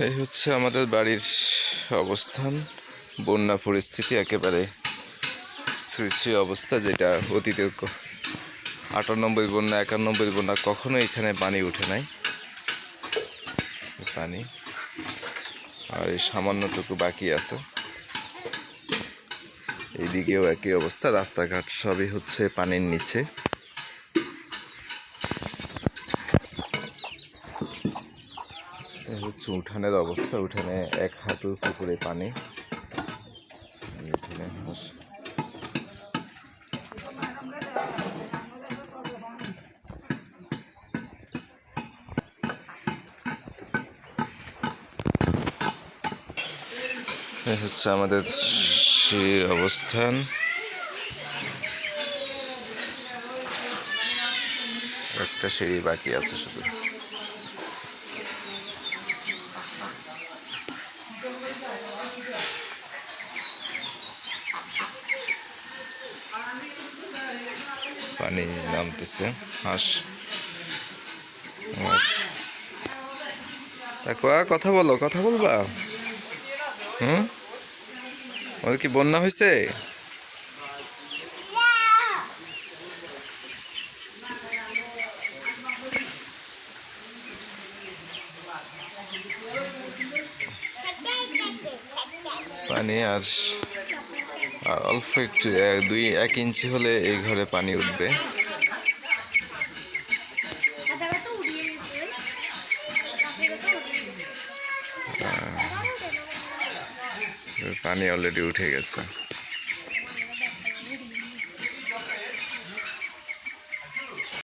এই হচ্ছে আমাদের বাড়ির অবস্থান। বন্যা পরিস্থিতি একেবারে শ্রী অবস্থা যেটা অতীতে ক- আটানব্বই বন্যা, একানব্বই বন্যা কখনো এখানে পানি উঠে নাই। পানি। আর এই সামান্যটুকু বাকি আছে। এইদিকেও একই অবস্থা, রাস্তাঘাট সবই হচ্ছে পানির নিচে। হচ্ছে উঠানের অবস্থা, উঠানে এক হাঁটু পুকুরে পানি। হচ্ছে আমাদের সেই অবস্থান। একটা সিঁড়ি বাকি আছে শুধু। পানি নামতেছে, হাঁস। মাছ। তা কয়া কথা বলো, কথা বলবা? হুম? ওদের কি, বন্যা হয়েছে পানি আর আর অল্প একটু এক- দুই এক ইঞ্চি হলে এই ঘরে পানি উঠবে। পানি অলরেডি উঠে গেছে।